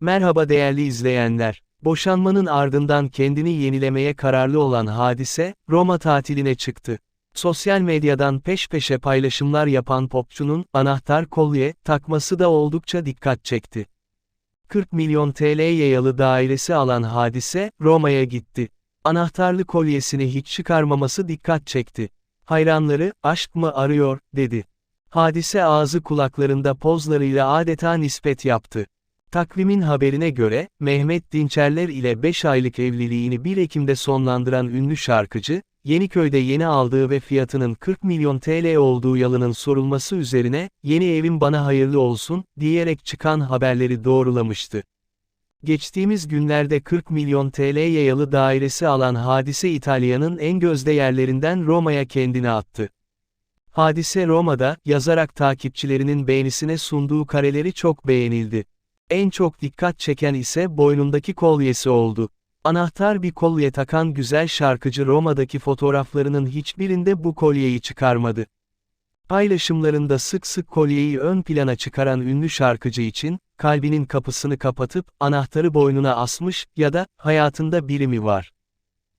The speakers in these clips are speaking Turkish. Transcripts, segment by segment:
Merhaba değerli izleyenler. Boşanmanın ardından kendini yenilemeye kararlı olan Hadise, Roma tatiline çıktı. Sosyal medyadan peş peşe paylaşımlar yapan popçunun, anahtar kolye, takması da oldukça dikkat çekti. 40 milyon TL yayalı dairesi alan Hadise, Roma'ya gitti. Anahtarlı kolyesini hiç çıkarmaması dikkat çekti. Hayranları, aşk mı arıyor, dedi. Hadise ağzı kulaklarında pozlarıyla adeta nispet yaptı. Takvimin haberine göre, Mehmet Dinçerler ile 5 aylık evliliğini 1 Ekim'de sonlandıran ünlü şarkıcı, Yeniköy'de yeni aldığı ve fiyatının 40 milyon TL olduğu yalının sorulması üzerine, yeni evim bana hayırlı olsun, diyerek çıkan haberleri doğrulamıştı. Geçtiğimiz günlerde 40 milyon TL yayalı dairesi alan Hadise İtalya'nın en gözde yerlerinden Roma'ya kendini attı. Hadise Roma'da, yazarak takipçilerinin beğenisine sunduğu kareleri çok beğenildi. En çok dikkat çeken ise boynundaki kolyesi oldu. Anahtar bir kolye takan güzel şarkıcı Roma'daki fotoğraflarının hiçbirinde bu kolyeyi çıkarmadı. Paylaşımlarında sık sık kolyeyi ön plana çıkaran ünlü şarkıcı için, kalbinin kapısını kapatıp, anahtarı boynuna asmış ya da, hayatında biri mi var?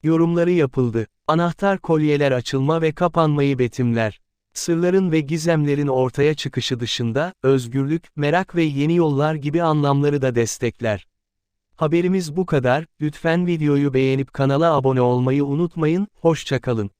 Yorumları yapıldı. Anahtar kolyeler açılma ve kapanmayı betimler. Sırların ve gizemlerin ortaya çıkışı dışında, özgürlük, merak ve yeni yollar gibi anlamları da destekler. Haberimiz bu kadar, lütfen videoyu beğenip kanala abone olmayı unutmayın, hoşçakalın.